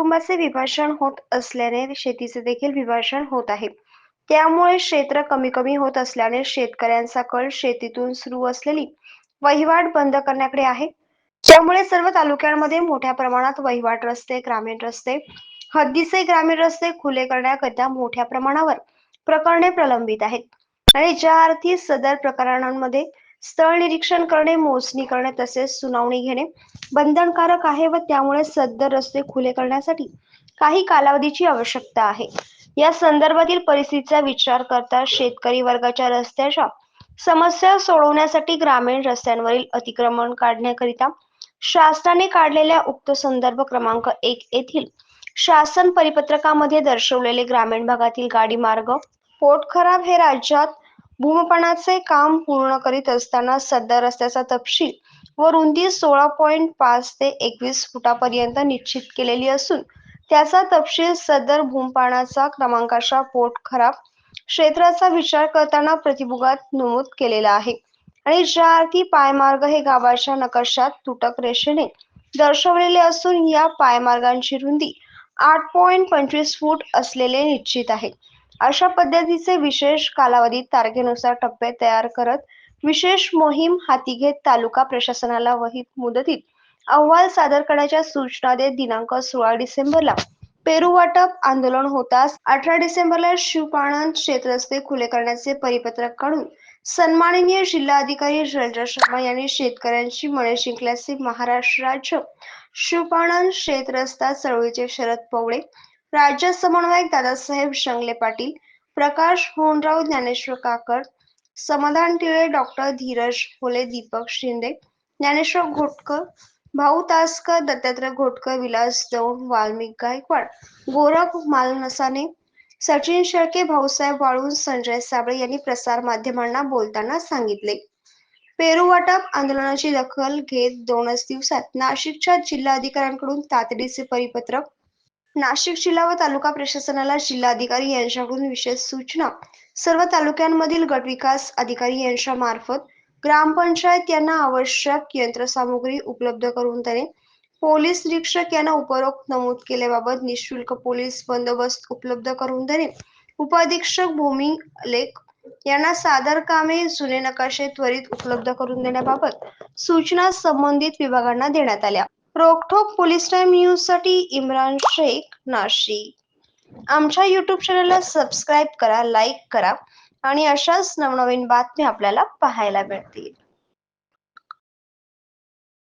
कुटुंबाचे विभाषण होत असल्याने शेतीचे देखील विभाषण होत आहे. त्यामुळे क्षेत्र कमी कमी होत असल्याने शेतकऱ्यांचा कल शेतीतून सुरू असलेली वहिवाट बंद करण्याकडे आहे. त्यामुळे सर्व तालुक्यांमध्ये मोठ्या प्रमाणात वहिवाट रस्ते ग्रामीण रस्ते हद्दीचे ग्रामीण रस्ते खुले करण्याकरिता मोठ्या प्रमाणावर प्रकरणे प्रलंबित आहेत. आणि ज्या अर्थी सदर प्रकरणांमध्ये स्थळ निरीक्षण करणे मोजणी करणे तसेच सुनावणी घेणे बंधनकारक आहे व त्यामुळे सदर रस्ते खुले करण्यासाठी काही कालावधीची आवश्यकता आहे. या संदर्भातील परिस्थितीचा विचार करता शेतकरी वर्गाच्या रस्त्याच्या समस्या सोडवण्यासाठी ग्रामीण रस्त्यांवरील अतिक्रमण काढण्याकरिता शासनाने काढलेल्या उक्त संदर्भ क्रमांक एक येथील शासन परिपत्रकामध्ये दर्शवलेले ग्रामीण भागातील गाडी मार्ग पोट खराब हे राज्यात भूमपणाचे काम पूर्ण करीत असताना सदर रस्त्याचा तपशील व रुंदी सोळा पॉईंट पाच ते एकवीस फुटापर्यंत निश्चित केलेली असून त्याचा तपशील सदर भूमपानाचा क्रमांकाच्या पोट खराब क्षेत्राचा विचार करताना प्रतिभुगात नमूद केलेला आहे. आणि ज्या अर्थी पायमार्ग हे गावाच्या नकाशात तुटक रेषेने दर्शवलेले असून या पायमार्गांची रुंदी आठ पॉईंट पंचवीस फूट असलेले निश्चित आहे. अशा पद्धतीचे विशेष कालावधीत तारखेनुसार टप्पे तयार करत विशेष मोहीम हाती घेत तालुका प्रशासनाला वहीत मुदतीत अहवाल सादर करण्याच्या सूचना देत दिनांक सोळा डिसेंबरला पेरू वाटप आंदोलन होताच अठरा डिसेंबरला शिवपाणन क्षेत्रस्ते खुले करण्याचे परिपत्रक काढून सन्माननीय जिल्हाधिकारी जयंत शर्मा यांनी शेतकऱ्यांची मने जिंकल्याचे महाराष्ट्र राज्य शिवपाणन क्षेत्र रस्ता चळवळीचे शरद पवळे राज्य समन्वयक दादासाहेब शंगले पाटील प्रकाश होनराव ज्ञानेश्वर काकड समाधान टिळे डॉक्टर धीरज होले दीपक शिंदे ज्ञानेश्वर घोटकर भाऊ तासकर दत्तात्रय घोटकर विलास दौंड वाल्मिक गायकवाड गोरख मालनसाने सचिन शेळके भाऊसाहेब वाळून संजय साबळे यांनी प्रसार माध्यमांना बोलताना सांगितले. पेरू वाटप आंदोलनाची दखल घेत दोनच दिवसात नाशिकच्या जिल्हाधिकाऱ्यांकडून तातडीचे परिपत्रक नाशिक जिल्हा व तालुका प्रशासनाला जिल्हाधिकारी यांच्याकडून विशेष सूचना. सर्व तालुक्यांमधील गट विकास अधिकारी यांच्या मार्फत ग्रामपंचायत यांना आवश्यक यंत्रसामुग्री उपलब्ध करून देणे. पोलीस निरीक्षक यांना उपरोक्त नमूद केल्याबाबत निशुल्क पोलीस बंदोबस्त उपलब्ध करून देणे. उपअधीक्षक भूमी लेख यांना सादर कामे जुने नकाशे त्वरित उपलब्ध करून देण्याबाबत सूचना संबंधित विभागांना देण्यात आल्या. रोकठोक पोलीस टाइम न्यूजसाठी इम्रान शेख नाशिक आमच्या युट्यूब चॅनलला सबस्क्राईब करा लाईक करा आणि अशाच नवनवीन बातम्या आपल्याला पाहायला मिळतील.